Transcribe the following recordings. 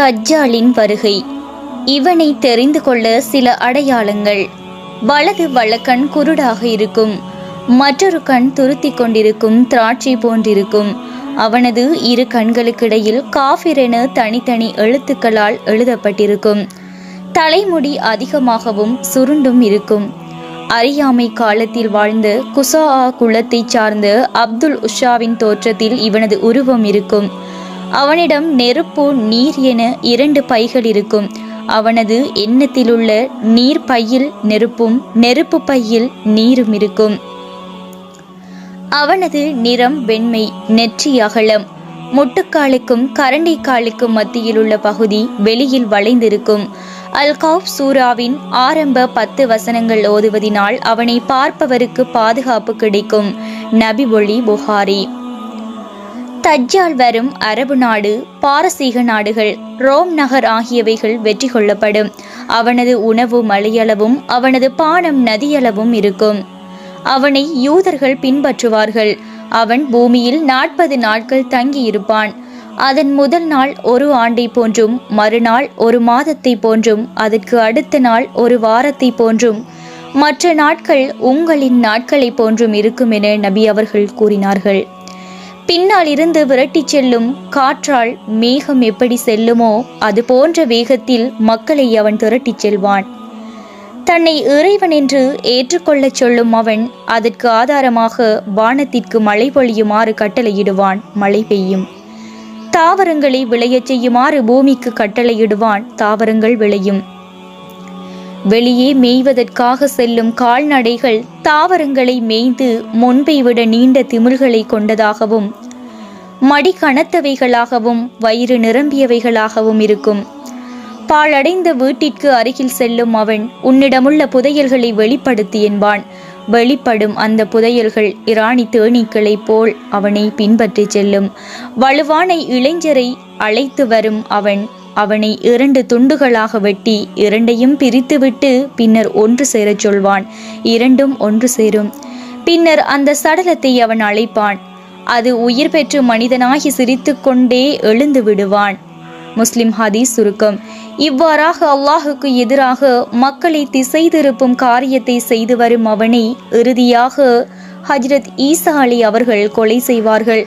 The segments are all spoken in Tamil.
தஜ்ஜாலின் வருகை. இவனை தெரிந்து கொள்ள சில அடையாளங்கள். வலது வழக்கண் குருடாக இருக்கும். மற்றொரு கண் துருத்தி கொண்டிருக்கும் திராட்சை போன்றிருக்கும். அவனது இரு கண்களுக்கிடையில் காஃபிரென தனித்தனி எழுத்துக்களால் எழுதப்பட்டிருக்கும். தலைமுடி அதிகமாகவும் சுருண்டும் இருக்கும். அறியாமை காலத்தில் வாழ்ந்த குசா குலத்தைச் சார்ந்த அப்துல் உஷாவின் தோற்றத்தில் இவனது உருவம் இருக்கும். அவனிடம் நெருப்பு நீர் என இரண்டு பைகள் இருக்கும். அவனது எண்ணத்திலுள்ள நீர் பையில் நெருப்பும் நெருப்பு பையில் நீரும் இருக்கும். அவனது நிறம் வெண்மை நெற்றி அகலம். முட்டுக்காலுக்கும் கரண்டிக்காலுக்கும் மத்தியில் உள்ள பகுதி வெளியில் வளைந்திருக்கும். அல்காப் சூராவின் ஆரம்ப பத்து வசனங்கள் ஓதுவதினால் அவனை பார்ப்பவருக்கு பாதுகாப்பு கிடைக்கும். நபி ஒளி புகாரி. தஜ்ஜால் வரும் அரபு நாடு பாரசீக நாடுகள் ரோம் நகர் ஆகியவைகள் வெற்றி கொள்ளப்படும். அவனது உணவு மலையளவும் அவனது பானம் நதியளவும் இருக்கும். அவனை யூதர்கள் பின்பற்றுவார்கள். அவன் பூமியில் நாற்பது நாட்கள் தங்கியிருப்பான். அதன் முதல் நாள் ஒரு ஆண்டை போன்றும் மறுநாள் ஒரு மாதத்தை போன்றும் அதற்கு அடுத்த நாள் ஒரு வாரத்தை போன்றும். மற்ற நாட்கள் உங்களின் நாட்களைப் போன்றும் இருக்கும் என நபி அவர்கள் கூறினார்கள். பின்னால் இருந்து விரட்டிச் செல்லும் காற்றால் மேகம் எப்படி செல்லுமோ அது போன்ற வேகத்தில் மக்களை அவன் திரட்டிச் செல்வான். தன்னை இறைவன் என்று ஏற்றுக்கொள்ளச் சொல்லும் அவன் அதற்கு ஆதாரமாக வானத்திற்கு மழை பொழியுமாறு கட்டளையிடுவான் மழை பெய்யும். தாவரங்களை விளையச் செய்யுமாறு பூமிக்கு கட்டளையிடுவான் தாவரங்கள் விளையும். வெளியே மேய்வதற்காக செல்லும் கால்நடைகள் தாவரங்களை மேய்ந்து முன்பை விட நீண்ட திமிழ்களை கொண்டதாகவும் மடி கனத்தவைகளாகவும் வயிறு நிரம்பியவைகளாகவும் இருக்கும். பாழடைந்த வீட்டிற்கு அருகில் செல்லும் அவன் உன்னிடமுள்ள புதையல்களை வெளிப்படுத்தி என்பான். வெளிப்படும் அந்த புதையல்கள் இராணி தேனீக்களைப் போல் அவனை பின்பற்றிச் செல்லும். வலுவான இளைஞரை அழைத்து வரும் அவன் அவனை இரண்டு துண்டுகளாக வெட்டி இரண்டையும் பிரித்துவிட்டு பின்னர் ஒன்று சேரச் சொல்வான். இரண்டும் ஒன்று சேரும். பின்னர் அந்த சடலத்தை அவன் அழைப்பான். அது உயிர் பெற்று மனிதனாகி சிரித்து கொண்டே எழுந்து விடுவான். முஸ்லிம் ஹதீஸ் சுருக்கம். இவ்வாறாக அல்லாஹுக்கு எதிராக மக்களை திசை திருப்பும் காரியத்தை செய்து வரும் அவனை இறுதியாக ஹஜ்ரத் ஈசா அலி அவர்கள் கொலை செய்வார்கள்.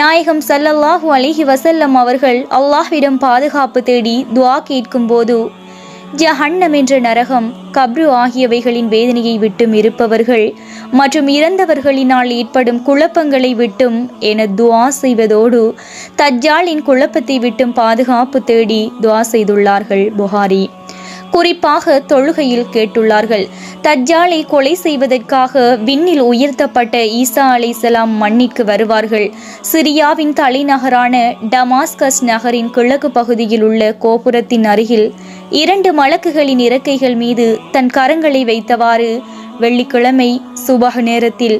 நாயகம் ஸல்லல்லாஹு அலிஹி வசல்லம் அவர்கள் அல்லாஹ்விடம் பாதுகாப்பு தேடி துவா கேட்கும் போது ஜஹன்னம் என்ற நரகம் கப்ரு ஆகியவைகளின் வேதனையை விட்டும் இருப்பவர்கள் மற்றும் இறந்தவர்களினால் ஏற்படும் குழப்பங்களை விட்டும் என துவா செய்வதோடு தஜ்ஜாலின் குழப்பத்தை விட்டும் பாதுகாப்பு தேடி துவா செய்துள்ளார்கள் புகாரி. குறிப்பாக தொழுகையில் கேட்டுள்ளார்கள். தஜ்ஜாலை கொலை செய்வதற்காக விண்ணில் உயர்த்தப்பட்ட ஈசா அலைசலாம் மண்ணிற்கு வருவார்கள். சிரியாவின் தலைநகரான டமாஸ்கஸ் நகரின் கிழக்கு பகுதியில் உள்ள கோபுரத்தின் அருகில் இரண்டு மலக்குகளின் இறக்கைகள் மீது தன் கரங்களை வைத்தவாறு வெள்ளிக்கிழமை சுபக நேரத்தில்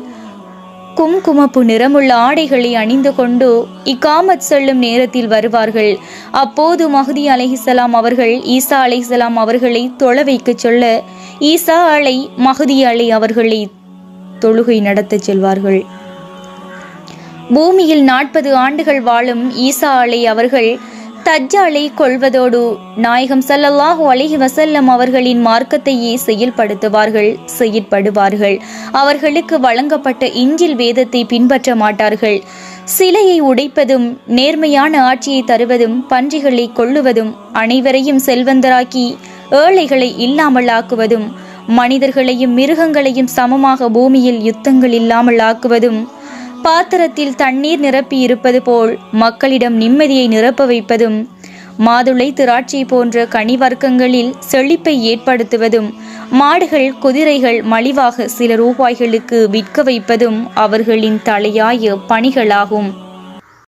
குங்குமப்பு நிறமுள்ள ஆடைகளை அணிந்து கொண்டு இக்காமத் செல்லும் நேரத்தில் வருவார்கள். அப்போது மஹதி அலைஹிசலாம் அவர்கள் ஈசா அலைஹிசலாம் அவர்களை தொழ வைக்கச் சொல்ல ஈசா அலை மஹதி அலை அவர்களை தொழுகை நடத்தச் செல்வார்கள். பூமியில் நாற்பது ஆண்டுகள் வாழும் ஈசா அலை அவர்கள் தஜ்ஜாலை கொள்வதோடு நாயகம் சல்லல்லாஹு அலஹி வசல்லம் அவர்களின் மார்க்கத்தையே செயல்படுத்துவார்கள் செயற்படுவார்கள். அவர்களுக்கு வழங்கப்பட்ட இஞ்சில் வேதத்தை பின்பற்ற மாட்டார்கள். சிலையை உடைப்பதும் நேர்மையான ஆட்சியை தருவதும் பன்றிகளை கொள்ளுவதும் அனைவரையும் செல்வந்தராக்கி ஏழைகளை இல்லாமல் ஆக்குவதும் மனிதர்களையும் மிருகங்களையும் சமமாக பூமியில் யுத்தங்கள் இல்லாமல் ஆக்குவதும் பாத்திரத்தில் தண்ணீர் நிரப்பி இருப்பது போல் மக்களிடம் நிம்மதியை நிரப்ப வைப்பதும் மாதுளை திராட்சை போன்ற கனிவர்க்கங்களில் செழிப்பை ஏற்படுத்துவதும் மாடுகள் குதிரைகள் மலிவாக சில ரூபாய்களுக்கு விற்க வைப்பதும் அவர்களின் தலையாய பணிகளாகும்.